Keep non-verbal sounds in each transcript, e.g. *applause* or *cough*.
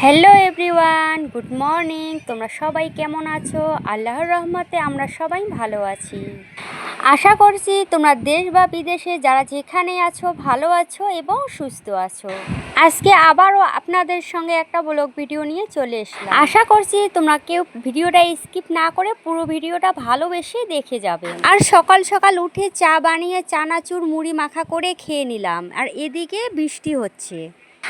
Hello everyone good morning তোমরা সবাই কেমন আছো? আল্লাহর রহমতে আমরা সবাই ভালো আছি। আশা করছি তোমরা দেশ বা বিদেশে যারা যেখানে আছো, ভালো আছো এবং সুস্থ আছো। আজকে আবারও আপনাদের সঙ্গে একটা ব্লগ ভিডিও নিয়ে চলে এসলাম। আশা করছি তোমরা কেউ ভিডিওটা স্কিপ না করে পুরো ভিডিওটা ভালোবেসে দেখে যাবে। আর সকাল সকাল উঠে চা বানিয়ে চানাচুর মুড়ি মাখা করে খেয়ে নিলাম। আর এদিকে বৃষ্টি হচ্ছে।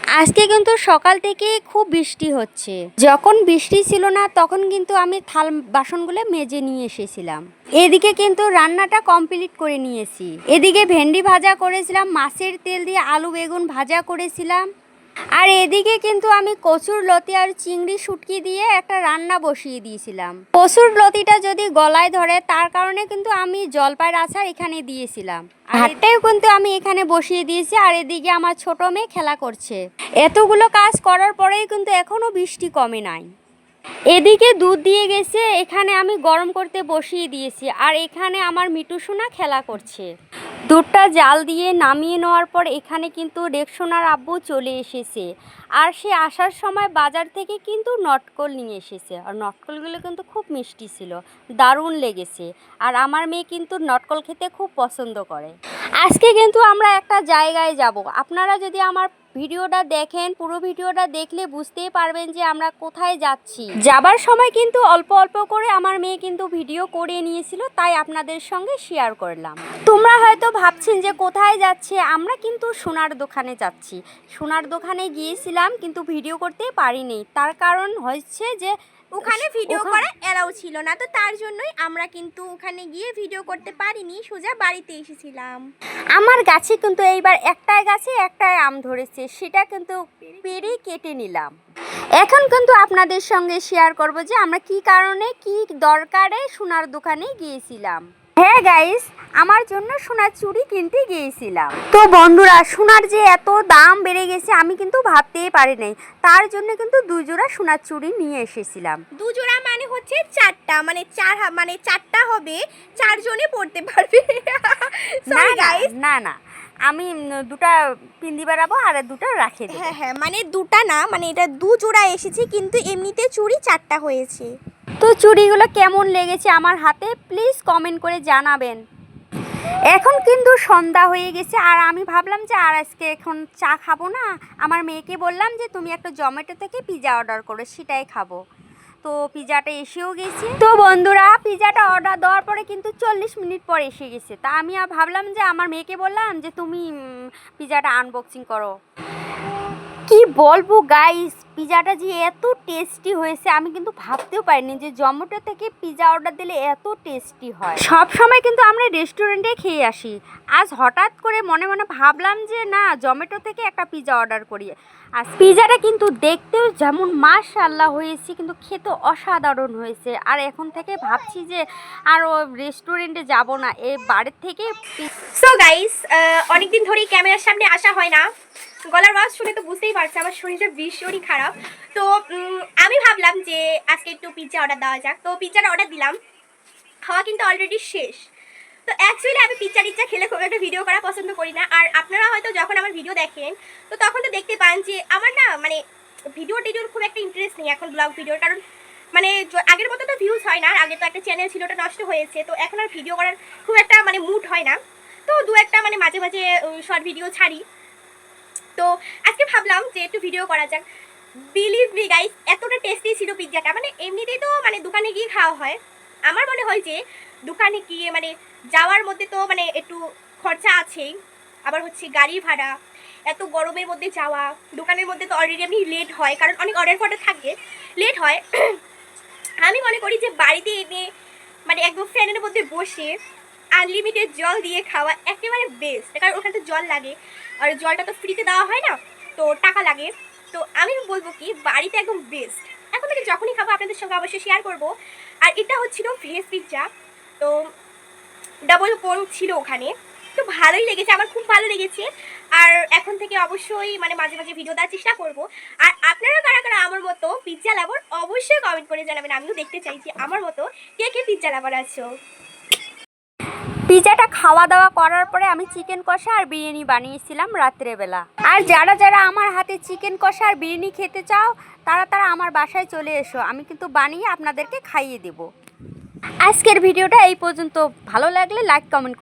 আজকে কিন্তু সকাল থেকে খুব বৃষ্টি হচ্ছে। যখন বৃষ্টি ছিল না, তখন কিন্তু আমি থাল বাসনগুলো মেজে নিয়ে এসেছিলাম। এদিকে কিন্তু রান্নাটা কমপ্লিট করে নিয়েছি। এদিকে ভেন্ডি ভাজা করেছিলাম, মাছের তেল দিয়ে আলু বেগুন ভাজা করেছিলাম। আর এদিকে কিন্তু আমি কচুর লতি আর চিংড়ি শুটকি দিয়ে একটা রান্না বসিয়ে দিয়েছিলাম। কচুর লতিটা যদি গলায় ধরে তার কারণে কিন্তু আমি জলপাইয়ের আচার এখানে দিয়েছিলাম। ভাতটাও কিন্তু আমি এখানে বসিয়ে দিয়েছি আর এদিকে আমার ছোট মেয়ে খেলা করছে। এতগুলো কাজ করার পরেই কিন্তু এখনও বৃষ্টি কমে নাই। এদিকে দুধ দিয়ে গেছে এখানে আমি গরম করতে বসিয়ে দিয়েছি আর এখানে আমার মিটু সোনা খেলা করছে। দুধটা জাল দিয়ে নামিয়ে নেওয়ার পর এখানে কিন্তু রেকসোনার আব্বু চলে এসেছে। আর সে আসার সময় বাজার থেকে কিন্তু নটকল নিয়ে এসেছে। আর নটকলগুলো কিন্তু খুব মিষ্টি ছিল, দারুণ লেগেছে। আর আমার মেয়ে কিন্তু নটকল খেতে খুব পছন্দ করে। আজকে কিন্তু আমরা একটা জায়গায় যাব। আপনারা যদি আমার ভিডিওটা দেখেন, পুরো ভিডিওটা দেখলে বুঝতেই পারবেন যে আমরা কোথায় যাচ্ছি। যাবার সময় কিন্তু অল্প অল্প করে আমার মেয়ে কিন্তু ভিডিও করে নিয়েছিল, তাই আপনাদের সঙ্গে শেয়ার করলাম। তোমরা হয়তো ভাবছেন যে কোথায় যাচ্ছে? আমরা কিন্তু সোনার দোকানে যাচ্ছি। সোনার দোকানে গিয়েছিলাম কিন্তু ভিডিও করতে পারিনি। তার কারণ হচ্ছে যে ওখানে ভিডিও করা এলাও ছিল না। তো তার জন্যই আমরা কিন্তু ওখানে গিয়ে ভিডিও করতে পারিনি। সোজা বাড়িতে এসেছিলাম। আমার গাছে কিন্তু এইবার একটাই গাছে একটাই আম ধরেছে। সেটা কিন্তু পেরে কেটে নিলাম। এখন কিন্তু আপনাদের সঙ্গে শেয়ার করব যে আমরা কি কারণে কি দরকারে সোনার দোকানে গিয়েছিলাম। হ্যাঁ গাইস আমার জন্য সোনার চুড়ি কিনতে গিয়েছিলাম। তো বন্ধুরা সোনার যে এত দাম বেড়ে গেছে আমি কিন্তু ভাবতেই পারি নাই। তার জন্য কিন্তু দুই জোড়া সোনার চুড়ি নিয়ে এসেছিলাম। দুজোড়া মানে হচ্ছে চারটা মানে চার মানে চারটা হবে চারজনে পড়তে পারবে। *laughs* না না, না আমি দুটা পিন্দি বেড়াবো আর দুটা রাখে হ্যাঁ হ্যাঁ মানে দুটা না মানে এটা দু জোড়া এসেছে কিন্তু এমনিতে চুড়ি চারটা হয়েছে। তো চুড়িগুলো কেমন লেগেছে আমার হাতে প্লিজ কমেন্ট করে জানাবেন। এখন কিন্তু সন্ধ্যা হয়ে গেছে আর আমি ভাবলাম যে আর আজকে এখন চা খাব না। আমার মেয়েকে বললাম যে তুমি একটা জোম্যাটো থেকে পিৎজা অর্ডার করো সেটাই খাব। তো পিৎজাটা এসেও গেছে। তো বন্ধুরা পিৎজাটা অর্ডার দেওয়ার পরে কিন্তু চল্লিশ মিনিট পর এসে গেছে। তা আমি আর ভাবলাম যে আমার মেয়েকে বললাম যে তুমি উম, পিৎজাটা আনবক্সিং করো। কি বলব গাইস পিজাটা যে এত টেস্টি হয়েছে আমি কিন্তু ভাবতেও পারিনি যে জমেটো থেকে পিজা অর্ডার দিলে এত টেস্টি হয়। সব সময় কিন্তু আমরা রেস্টুরেন্টে খেয়ে আসি। আজ হঠাৎ করে মনে মনে ভাবলাম যে না জমেটো থেকে একটা পিজা অর্ডার করি। আর পিজাটা কিন্তু দেখতেও যেমন মাশাল্লাহ হয়েছে কিন্তু খেতে অসাধারণ হয়েছে। আর এখন থেকে ভাবছি যে আর ও রেস্টুরেন্টে যাব না এ বাড়ির থেকে সো গাইস অনেকদিন ধরেই ক্যামেরার সামনে আসা হয় না। গলার আওয়াজ শুনে তো বুঝতেই পারছে আমার শরীরটা ভীষণই খারাপ। তো আমি ভাবলাম যে আজকে একটু পিৎজা অর্ডার দেওয়া যাক। তো পিৎজার অর্ডার দিলাম। খাওয়া কিন্তু অলরেডি শেষ। তো অ্যাকচুয়ালি আমি পিৎজা টিচ্জা খেলে খুব একটা ভিডিও করা পছন্দ করি না। আর আপনারা হয়তো যখন আমার ভিডিও দেখেন, তো তখন তো দেখতে পান যে আমার না মানে ভিডিও টিডিওর খুব একটা ইন্টারেস্ট নেই এখন ব্লগ ভিডিওর কারণ মানে আগের মতো তো ভিউজ হয় না। আগে তো একটা চ্যানেল ছিল, ওটা নষ্ট হয়েছে। তো এখন আর ভিডিও করার খুব একটা মানে মুড হয় না। তো দু একটা মানে মাঝে মাঝে শর্ট ভিডিও ছাড়ি। তো আজকে ভাবলাম যে একটু ভিডিও করা যাক। বিলিভ মি গাইস এতটা টেস্টি ছিল পিৎজাটা মানে এমনিতেই তো মানে দোকানে গিয়ে খাওয়া হয়। আমার মনে হয় যে দোকানে গিয়ে মানে যাওয়ার মধ্যে তো মানে একটু খরচা আছেই। আবার হচ্ছে গাড়ি ভাড়া, এত গরমের মধ্যে যাওয়া, দোকানের মধ্যে তো অলরেডি আমি লেট হয়, কারণ অনেক অর্ডার ফর্ডার থাকে লেট হয়। *coughs* আমি মনে করি যে বাড়িতে এনে মানে একদম ফ্যানের মধ্যে বসে আনলিমিটেড জল দিয়ে খাওয়া একেবারে বেস্ট কারণ ওখানে তো জল লাগে, আর জলটা তো ফ্রিতে দেওয়া হয় না, তো টাকা লাগে। তো আমি বলব কি বাড়িতে একদম বেস্ট এখন থেকে যখনই খাব, আপনাদের সঙ্গে অবশ্যই শেয়ার করব। আর এটা হচ্ছিল ভেজ পিৎজা তো ডাবল কোন ছিল ওখানে। তো ভালোই লেগেছে, আমার খুব ভালো লেগেছে। আর এখন থেকে অবশ্যই মানে মাঝে মাঝে ভিডিও দেওয়ার চেষ্টা করব। আর আপনারা কারা কারা আমার মতো পিৎজা লাভার অবশ্যই কমেন্ট করে জানাবেন। আমিও দেখতে চাই যে আমার মতো কে কে পিৎজা লাভার আছো। পিজাটা খাওয়া দাওয়া করার পরে আমি চিকেন কষা আর বিরিয়ানি বানিয়েছিলাম রাত্রেবেলা। আর যারা যারা আমার হাতে চিকেন কষা আর বিরিয়ানি খেতে চাও, তারা তারা আমার বাসায় চলে এসো। আমি কিন্তু বানিয়ে আপনাদেরকে খাইয়ে দেব। আজকের ভিডিওটা এই পর্যন্ত। ভালো লাগলে লাইক কমেন্ট